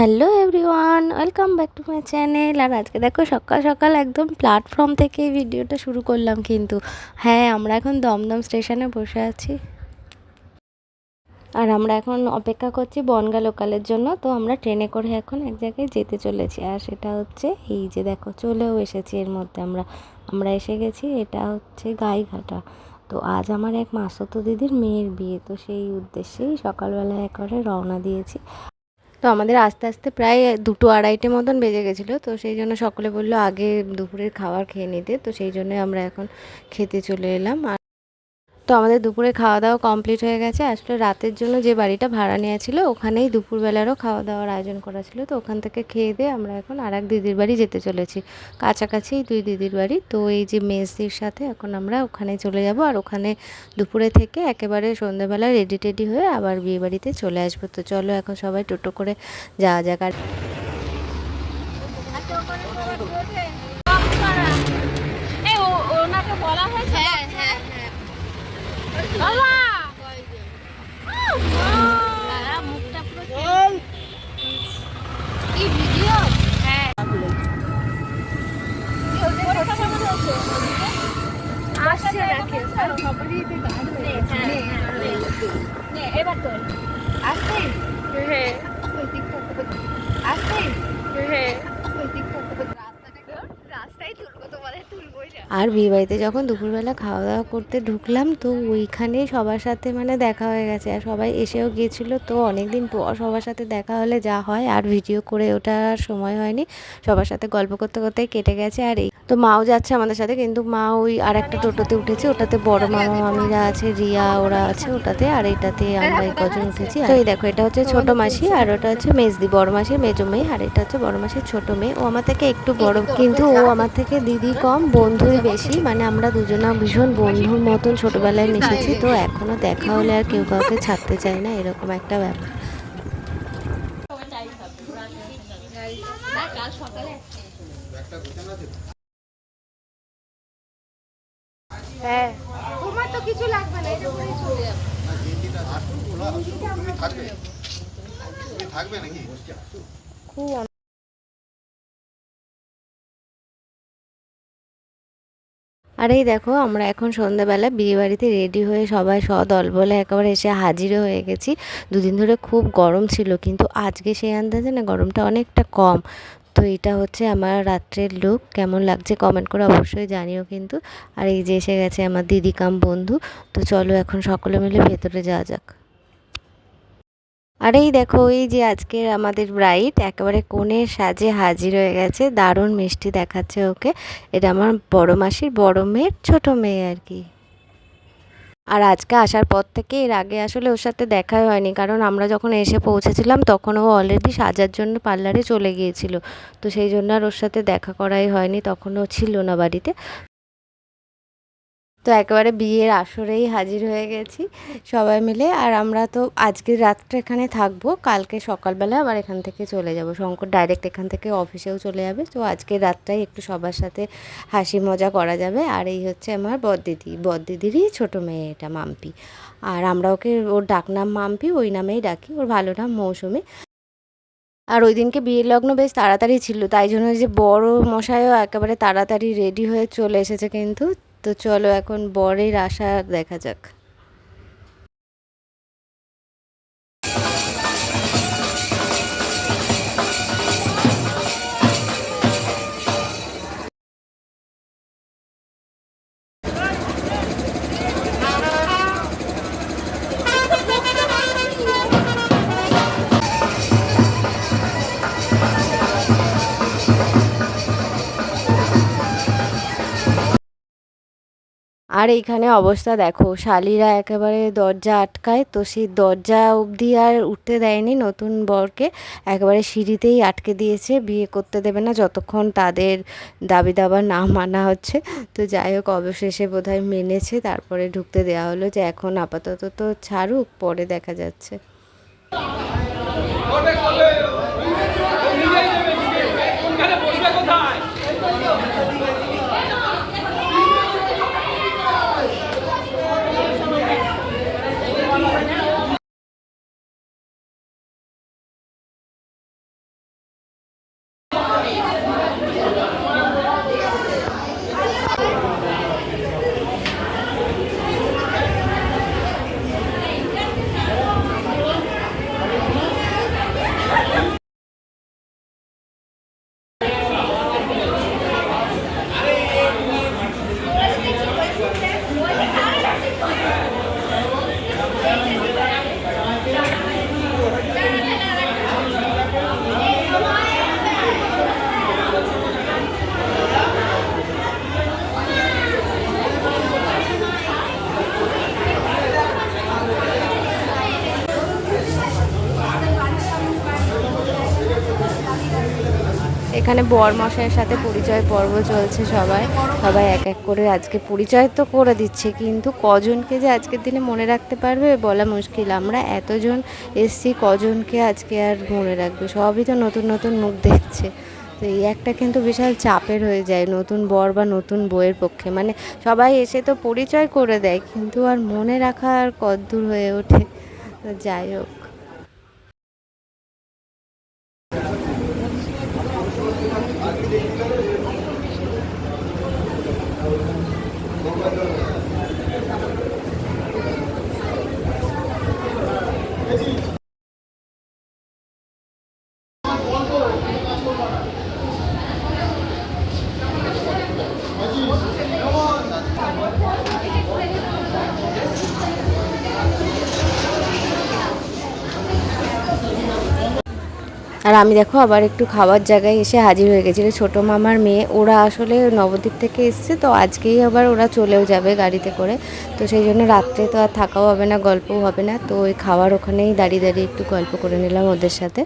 Hello everyone, welcome back to my channel. আর আজকে দেখো সকাল সকাল একদম প্ল্যাটফর্ম থেকে ভিডিওটা শুরু করলাম কিন্তু। হ্যাঁ আমরা এখন দমদম স্টেশনে বসে আছি। আর আমরা এখন অপেক্ষা করছি বনগা লোকালের জন্য, তো আমরা ট্রেনে করে এখন এক জায়গায় যেতে চলেছি। আর সেটা হচ্ছে এই যে দেখো, চলেও এসেছি এর মধ্যে আমরা। আমরা এসে গেছি, এটা হচ্ছে গাইঘাটা। তো আজ আমার এক মাসতো দিদির মেয়ের বিয়ে, তো সেই উদ্দেশ্যেই সকালবেলা একবারে রওনা দিয়েছি। তো আমাদের আস্তে আস্তে প্রায় দুটো আড়াইটে মতন বেজে গেছিল। তো সেই জন্য সকলে বলল, আগে দুপুরের খাবার খেয়ে নিতে। তো সেই জন্য আমরা এখন খেতে চলে এলাম। আর তো আমাদের দুপুরে খাওয়া দাওয়া কমপ্লিট হয়ে গেছে। আসলে রাতের জন্য যে বাড়িটা ভাড়া নেওয়া ছিল, ওখানেই দুপুরবেলারও খাওয়া দাওয়ার আয়োজন করা ছিল। তো ওখান থেকে খেয়ে দিয়ে আমরা এখন আর এক দিদির বাড়ি যেতে চলেছি। কাছাকাছি দুই দিদির বাড়ি। তো এই যে মেসদির সাথে এখন আমরা ওখানে চলে যাব। আর ওখানে দুপুরে থেকে একেবারে সন্ধ্যেবেলা রেডি টেডি হয়ে আবার বিয়ে বাড়িতে চলে আসব। তো চলো এখন সবাই টোটো করে যাওয়া যাক। আর এই ও- ওনাকে বলা হয়েছে হ্যাঁ হ্যাঁ হ্যাঁ তারা এবার তোল আসতে হ্যাঁ আসতে হ্যাঁ রাস্তায় তুলবো তোমাদের তুলবো না আর বিয়েবাড়িতে যখন দুপুরবেলা খাওয়া দাওয়া করতে ঢুকলাম, তো ওইখানেই সবার সাথে মানে দেখা হয়ে গেছে। আর সবাই এসেও গিয়েছিল, তো অনেক দিন পর সবার সাথে দেখা হলে যা হয়, আর ভিডিও করে ওঠার সময় হয়নি। সবার সাথে গল্প করতে করতেই কেটে গেছে আর এই। তো মাও যাচ্ছে আমাদের সাথে, কিন্তু মা ওই আর একটা টোটোতে উঠেছে। ওটাতে বড় মামা মামিরা আছে, রিয়া ওরা আছে ওটাতে, আর এটাতে আমরা এই কজন উঠেছি। তো এই দেখো, এটা হচ্ছে ছোট মাসি আর ওটা হচ্ছে মেজদি, বড় মাসির মেজো মেয়ে। আর এটা হচ্ছে বড় মাসির ছোট মেয়ে। ও আমার থেকে একটু বড়, কিন্তু ও আমার থেকে দিদি কম, বন্ধুই বেশি মানে আমরা দুজনা ভীষণ বন্ধুর মতন ছোটবেলায় মিশেছি তো এখনও দেখা হলে আর কেউ কাউকে ছাড়তে চায় না এরকম একটা ব্যাপার। হ্যাঁ। তোমার তো কিছু লাগবে না এটা পরেই চলে যাবে। তুমি থাকবে? তুমি থাকবে নাকি? খুব আর এই দেখো, আমরা এখন সন্ধ্যাবেলা বিয়েবাড়িতে রেডি হয়ে সবাই সদল বলে একেবারে এসে হাজিরও হয়ে গেছি। দুদিন ধরে খুব গরম ছিল, কিন্তু আজকে সেই আন্দাজে না গরমটা অনেকটা কম। তো এটা হচ্ছে আমার রাত্রের লুক কেমন লাগছে কমেন্ট করে অবশ্যই জানিও কিন্তু। আর এই যে এসে গেছে আমার দিদি কাম বন্ধু, তো চলো এখন সকলে মিলে ভেতরে যাওয়া যাক। আর এই দেখো, এই যে আজকের আমাদের ব্রাইট একেবারে কোণের সাজে হাজির হয়ে গেছে। দারুণ মিষ্টি দেখাচ্ছে ওকে। এটা আমার বড় মাসির বড় মেয়ের ছোট মেয়ে আর কি। আর আজকে আসার পর থেকে এর আগে আসলে ওর সাথে দেখাই হয়নি, কারণ আমরা যখন এসে পৌঁছেছিলাম তখন ও অলরেডি সাজার জন্য পার্লারে চলে গিয়েছিল। তো সেই জন্য আর ওর সাথে দেখা করাই হয়নি, তখন ও ছিল না বাড়িতে। তো একেবারে বিয়ের আসরেই হাজির হয়ে গেছি সবাই মিলে। আর আমরা তো আজকের রাতটা এখানে থাকব। কালকে সকালবেলা আবার এখান থেকে চলে যাব। শঙ্কর ডাইরেক্ট এখান থেকে অফিসেও চলে যাবে। তো আজকের রাতটাই একটু সবার সাথে হাসি মজা করা যাবে। আর এই হচ্ছে আমার বড়দিদি বড়দিদিরই ছোটো মেয়ে এটা, মাম্পি। আর আমরা ওকে, ওর ডাকনাম মাম্পি, ওই নামেই ডাকি। ওর ভালো নাম মৌসুমি। আর ওই দিনকে বিয়ের লগ্ন বেশ তাড়াতাড়ি ছিল। তাই জন্য যে বড় মশাইও একেবারে তাড়াতাড়ি রেডি হয়ে চলে এসেছে কিন্তু। তো চলো এখন বরের আশা দেখা যাক। আর এইখানে অবস্থা দেখো, শালিরা একেবারে দরজা আটকায়, তো সেই দরজা অবধি আর উঠতে দেয়নি নতুন বরকে। একেবারে সিঁড়িতেই আটকে দিয়েছে, বিয়ে করতে দেবে না যতক্ষণ তাদের দাবি দাবা না মানা হচ্ছে। তো যাই হোক, অবশেষে বোধহয় মেনেছে, তারপরে ঢুকতে দেওয়া হলো যে এখন আপাতত তো ছাড়ুক, পরে দেখা যাচ্ছে। এখানে বর মশাইয়ের সাথে পরিচয় পর্ব চলছে সবাই। সবাই এক এক করে আজকে পরিচয় তো করে দিচ্ছে, কিন্তু কজনকে যে আজকের দিনে মনে রাখতে পারবে বলা মুশকিল। আমরা এতজন এসছি, কজনকে আজকে আর মনে রাখবে। সবই তো নতুন নতুন মুখ দেখছে। তো এই একটা কিন্তু বিশাল চাপের হয়ে যায় নতুন বর বা নতুন বইয়ের পক্ষে। মানে সবাই এসে তো পরিচয় করে দেয়, কিন্তু আর মনে রাখা আর কদ্দূর হয়ে ওঠে। যাই হোক। আর আমি দেখো আবার একটু খাওয়ার জায়গায় এসে হাজির হয়ে গেছি। এটা ছোটো মামার মেয়ে, ওরা আসলে নবদ্বীপ থেকে এসছে, তো আজকেই আবার ওরা চলেও যাবে গাড়িতে করে। তো সেই জন্য রাত্রে তো আর থাকাও হবে না, গল্পও হবে না। তো ওই খাওয়ার ওখানেই দাঁড়িয়ে দাঁড়িয়ে একটু গল্প করে নিলাম ওদের সাথে।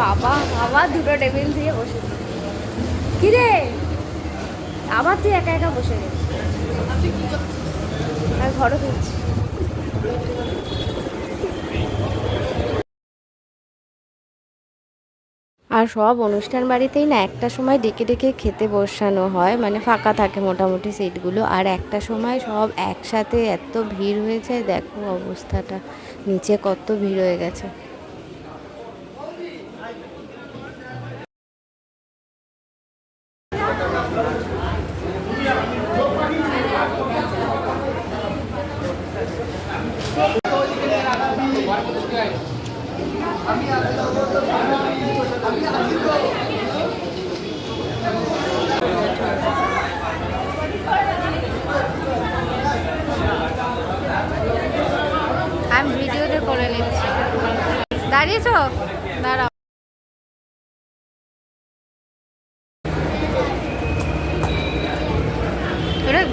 বাবা দুটো টেবিল দিয়ে বসে। কি রে আবার তুই একা একা বসে গেছিস? ঘরও ফিরছি আর সব অনুষ্ঠান বাড়িতেই না একটা সময় ডেকে ডেকে খেতে বসানো হয়। মানে ফাঁকা থাকে মোটামুটি সিটগুলো। আর একটা সময় সব একসাথে এত ভিড় হয়েছে, দেখো অবস্থাটা। নিচে কত ভিড় হয়ে গেছে আমি ভিডিওতে করে নিচ্ছি দাঁড়িয়েছো দাঁড়াও।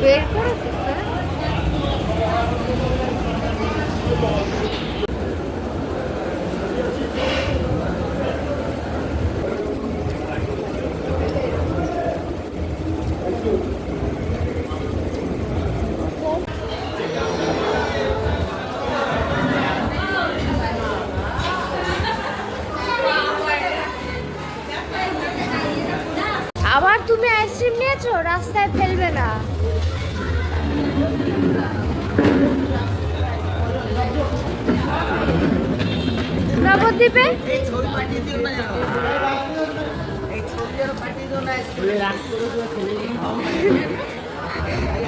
বের করেছিস নিয়েছো রাস্তায় ফেলবে না। নবদ্বীপে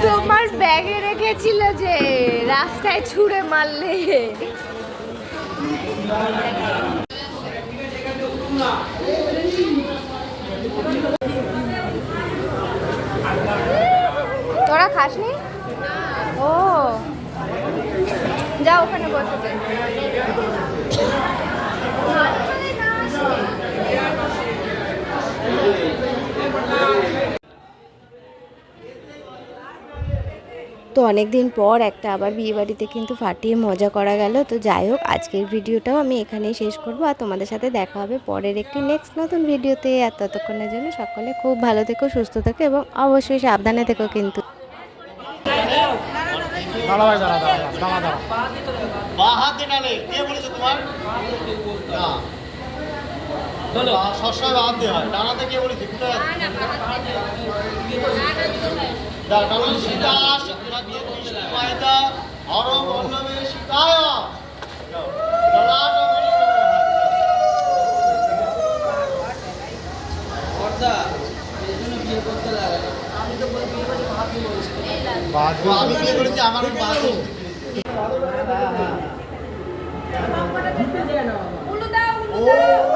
তোমার ব্যাগে রেখেছিল যে রাস্তায় ছুঁড়ে মারলে। তোরা খাসনি? ও। যা ওখানে বসে। তো অনেক দিন পর একটা আবার বিয়ে বাড়িতে কিন্তু ফাটিয়ে মজা করা গেল। তো যাই হোক, আজকের ভিডিওটাও আমি এখানেই শেষ করব। আর তোমাদের সাথে দেখা হবে পরের একটি নেক্সট নতুন ভিডিওতে। আর ততক্ষণের জন্য সকলে খুব ভালো থেকো, সুস্থ থেকো এবং অবশ্যই সাবধানে থেকো কিন্তু। দাঁড়া ভাই দাঁড়া দাঁড়া দাঁড়া দাঁড়া। বা হাত দিয়ে কে বলেছে তোমার? না। সবসময় বা হাত দিয়ে হয়। ডানাতে কে বলেছে? কোথায়? সীতা মায়তা বর্ণমে সীতায় ললাট আমি বিয়ে করেছি আমার ওই ও